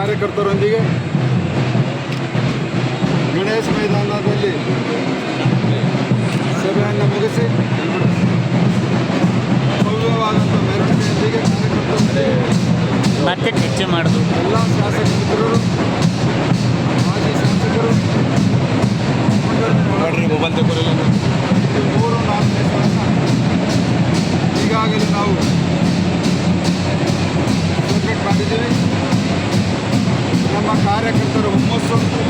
ಕಾರ್ಯಕರ್ತರೊಂದಿಗೆ ಗಣೇಶ ಮೈದಾನದಲ್ಲಿ ಸಭೆಯನ್ನು ಮುಗಿಸಿ ಭವ್ಯವಾದಂಥ ಮೆರವಣಿಗೆಯೊಂದಿಗೆ ಕಾರ್ಯಕರ್ತರೊಂದಿಗೆ ಚರ್ಚೆ ಮಾಡೋದು. ಎಲ್ಲ ಶಾಸಕ ಮಿತ್ರರು ಮಾಜಿ ಶಾಸಕರು ಮೂರು ನಾಲ್ಕು ಈಗಾಗಲೇ ನಾವು ಸಬ್ಮಿಟ್ ಮಾಡಿದ್ದೀವಿ. 좀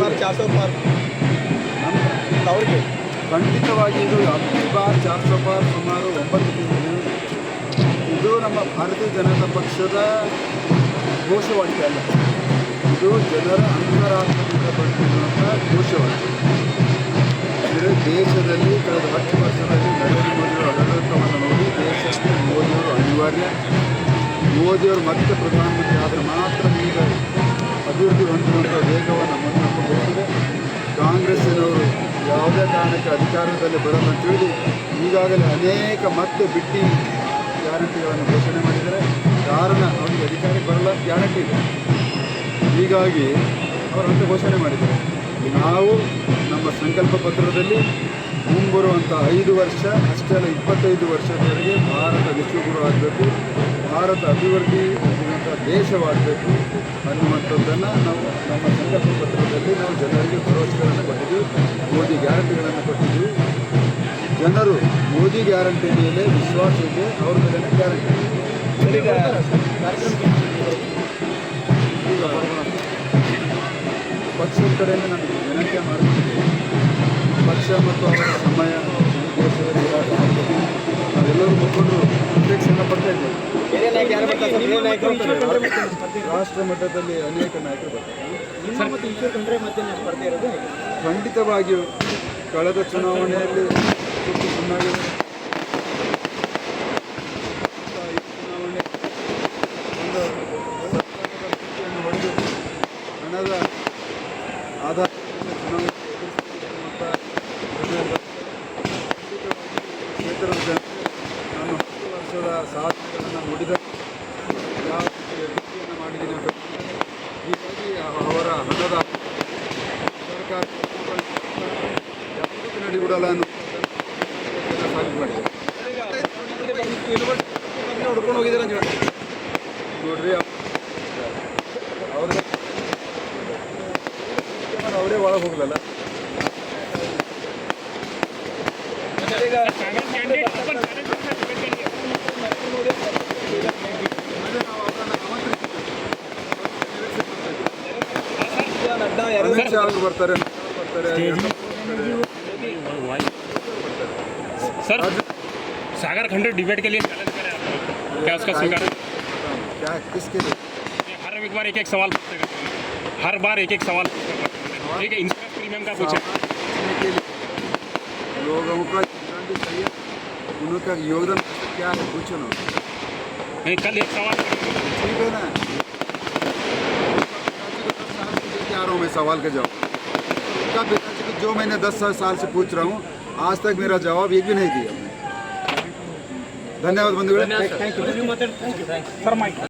ಬಾರ್ ಚಾರ್ ಸೌ ಪಾರ್ ನಮ್ಮ ಅವ್ರಿಗೆ. ಖಂಡಿತವಾಗಿ ಇದು ಹತ್ತು ಬಾರ್ ಚಾರ್ ಸौ ಬಾರ್ ಸುಮಾರು ಒಂಬತ್ತು ತಿಂಗಳು ಇದು ನಮ್ಮ ಭಾರತೀಯ ಜನತಾ ಪಕ್ಷದ ಘೋಷವಾಕ್ಯ ಅಲ್ಲ. ಇದು ಜನರ ಅಂತರಾತ್ಮದಿಂದ ಬಂದಿರುವಂಥ ಘೋಷವಾಕ್ಯ. ಅಂದರೆ ದೇಶದಲ್ಲಿ ಕಳೆದ ಹತ್ತು ವರ್ಷದಲ್ಲಿ ನರೇಂದ್ರ ಮೋದಿಯವರ ಆಡಳಿತವನ್ನು ನೋಡಿ ದೇಶಕ್ಕೆ ಮೋದಿಯವರು ಅನಿವಾರ್ಯ. ಮೋದಿಯವರು ಮತ್ತೆ ಪ್ರಧಾನಮಂತ್ರಿ ಆದರೆ ಮಾತ್ರ ಈಗ ಅಭಿವೃದ್ಧಿ ಹೊಂದಿರುವಂಥ ವೇಗವನ್ನು ಯಾವುದೇ ಕಾರಣಕ್ಕೆ ಅಧಿಕಾರದಲ್ಲಿ ಅಂತ ತಿಳಿದು ಈಗಾಗಲೇ ಅನೇಕ ಮತ್ತೆ ಬಿಟ್ಟಿ ಗ್ಯಾರಂಟಿಗಳನ್ನು ಘೋಷಣೆ ಮಾಡಿದ್ದಾರೆ. ಕಾರಣ ಅವರಿಗೆ ಅಧಿಕಾರಿ ಬರಲ್ಲ, ಗ್ಯಾರಂಟಿ ಇದೆ. ಹೀಗಾಗಿ ಅವರು ಅಂತ ಘೋಷಣೆ ಮಾಡಿದ್ದಾರೆ. ನಾವು ನಮ್ಮ ಸಂಕಲ್ಪ ಪತ್ರದಲ್ಲಿ ಮುಂಬರುವಂಥ ಐದು ವರ್ಷ, ಅಷ್ಟೇ ಅಲ್ಲ ಇಪ್ಪತ್ತೈದು ವರ್ಷದವರೆಗೆ ಭಾರತ ವಿಶ್ವಗುರು ಆಗಬೇಕು, ಭಾರತ ಅಭಿವೃದ್ಧಿ ದೇಶವಾಗಬೇಕು ಅನ್ನುವಂಥದ್ದನ್ನು ನಾವು ನಮ್ಮ ಸಂಕಲ್ಪ ಪತ್ರದಲ್ಲಿ ನಾವು ಜನರಿಗೆ ಭರವಸೆಗಳನ್ನು ಕೊಟ್ಟಿದ್ದೀವಿ. ಗ್ಯಾರಂಟಿಗಳನ್ನು ಕೊಟ್ಟಿದ್ವಿ ಜನರು ಮೋದಿ ಗ್ಯಾರಂಟಿ ಮೇಲೆ ವಿಶ್ವಾಸ ಇದೆ ಅವ್ರ ಮೇಲೆ ಗ್ಯಾರಂಟಿ ಈಗ ಪಕ್ಷದ ಕಡೆಯಿಂದ ನಾನು ವಿನಂತಿ ಮಾಡ್ತಿದ್ದೀನಿ ಪಕ್ಷ ಮತ್ತು ಅವರ ಸಮಯ ಹೋರಾಟ. ನಾವೆಲ್ಲರೂ ಮುಖಂಡರು ಅಧ್ಯಕ್ಷನ ಪಡ್ತಾ ಇದ್ದೇವೆ. ರಾಷ್ಟ್ರ ಮಟ್ಟದಲ್ಲಿ ಅನೇಕ ನಾಯಕರು ಬರ್ತಾರೆ? ಖಂಡಿತವಾಗಿಯೂ ಕಳೆದ ಚುನಾವಣೆಯಲ್ಲಿ ಚುನಾವಣೆ ಒಂದು ಹಣದ ಆಧಾರ ಚುನಾವಣೆ ನಾನು ವರ್ಷದ ಸಾಧನೆಗಳನ್ನು ನೋಡಿದ ಯಾವ ರೀತಿಯ ಮಾಡಿದ್ದೀನಿ ಅಂತ ಹೀಗಾಗಿ ಅವರ ಹಣದ ಮಾಡಿದೆ ಹುಡ್ಕೊಂಡು ಹೋಗಿದ್ದಾರೆ. ನೋಡ್ರಿ ಅವ್ರಿಗೆ ಅವರೇ ಒಳಗೆ ಹೋಗ್ಲಲ್ಲ. ಅಮಿತ್ ಶಾ ಬರ್ತಾರೆ ಬರ್ತಾರೆ? सर सागर खंड डिबेट के लिए चैलेंज करें आप क्या उसका स्वीकार? है? क्या किसके लिए? हर एक बार एक एक सवाल पूछते हैं। हर बार एक एक सवाल। ठीक है इंश्योरेंस प्रीमियम का पूछे लोगों का योगदान भी चाहिए। उनका योगदान क्या है? पूछो ना। नहीं कल एक सवाल ठीक है ना? आ रहा हूँ मैं सवाल का जवाब। उनका पिताजी को जो मैंने दस साल से पूछ रहा हूँ आज तक मेरा जवाब एक भी नहीं दिया। धन्यवाद बंधु थैंक यू